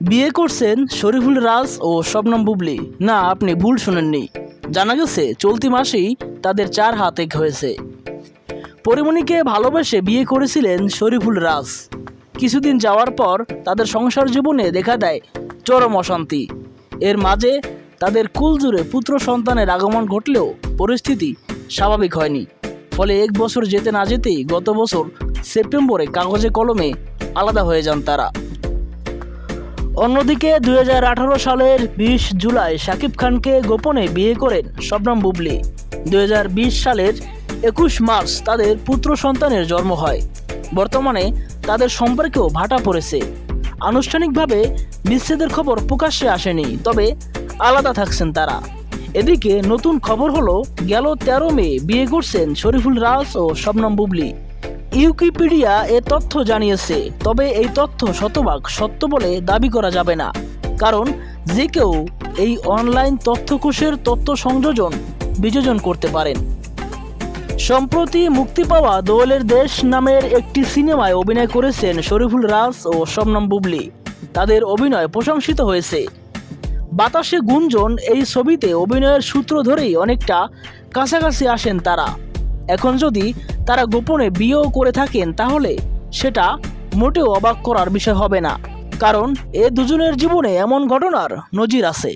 বিয়ে করছেন শরীফুল রাজ ও শবনম বুবলি। না, আপনি ভুল শুনেননি। জানা গেছে, চলতি মাসেই তাদের চার হাত এক হয়েছে। পরিমণিকে ভালোবেসে বিয়ে করেছিলেন শরীফুল রাজ। কিছুদিন যাওয়ার পর তাদের সংসার জীবনে দেখা দেয় চরম অশান্তি। এর মাঝে তাদের কুলজুড়ে পুত্র সন্তানের আগমন ঘটলেও পরিস্থিতি স্বাভাবিক হয়নি। ফলে এক বছর যেতে না যেতেই গত বছর সেপ্টেম্বরে কাগজে কলমে আলাদা হয়ে যান তারা। অন্যদিকে দুই হাজার আঠারো সালের বিশ জুলাই শাকিব খানকে গোপনে বিয়ে করেন শবনম বুবলি। দু হাজার বিশ সালের একুশ মার্চ তাদের পুত্র সন্তানের জন্ম হয়। বর্তমানে তাদের সম্পর্কেও ভাটা পড়েছে। আনুষ্ঠানিকভাবে বিচ্ছেদের খবর প্রকাশ্যে আসেনি, তবে আলাদা থাকছেন তারা। এদিকে নতুন খবর হলো, গেল তেরো মে বিয়ে করছেন শরীফুল রাজ ও শবনম বুবলি। ইউকিপিডিয়া এ তথ্য জানিয়েছে, তবে এই তথ্য শতভাগ সত্য বলে দাবি করা যাবে না। কারণ, যে কেউ এই অনলাইন তথ্যকোষের তথ্য সংযোজন, বিযোজন করতে পারেন। সম্প্রতি মুক্তি পাওয়া দোয়েলের দেশ নামের একটি সিনেমায় অভিনয় করেছেন শরীফুল রাজ ও শবনম বুবলি। তাদের অভিনয় প্রশংসিত হয়েছে। বাতাসে গুঞ্জন এই ছবিতে অভিনয়ের সূত্র ধরেই অনেকটা কাছাকাছি আসেন তারা। এখন যদি তারা গোপনে বিয়েও করে থাকেন, তাহলে সেটা মোটেও অবাক করার বিষয় হবে না। কারণ এ দুজনের জীবনে এমন ঘটনার নজির আছে।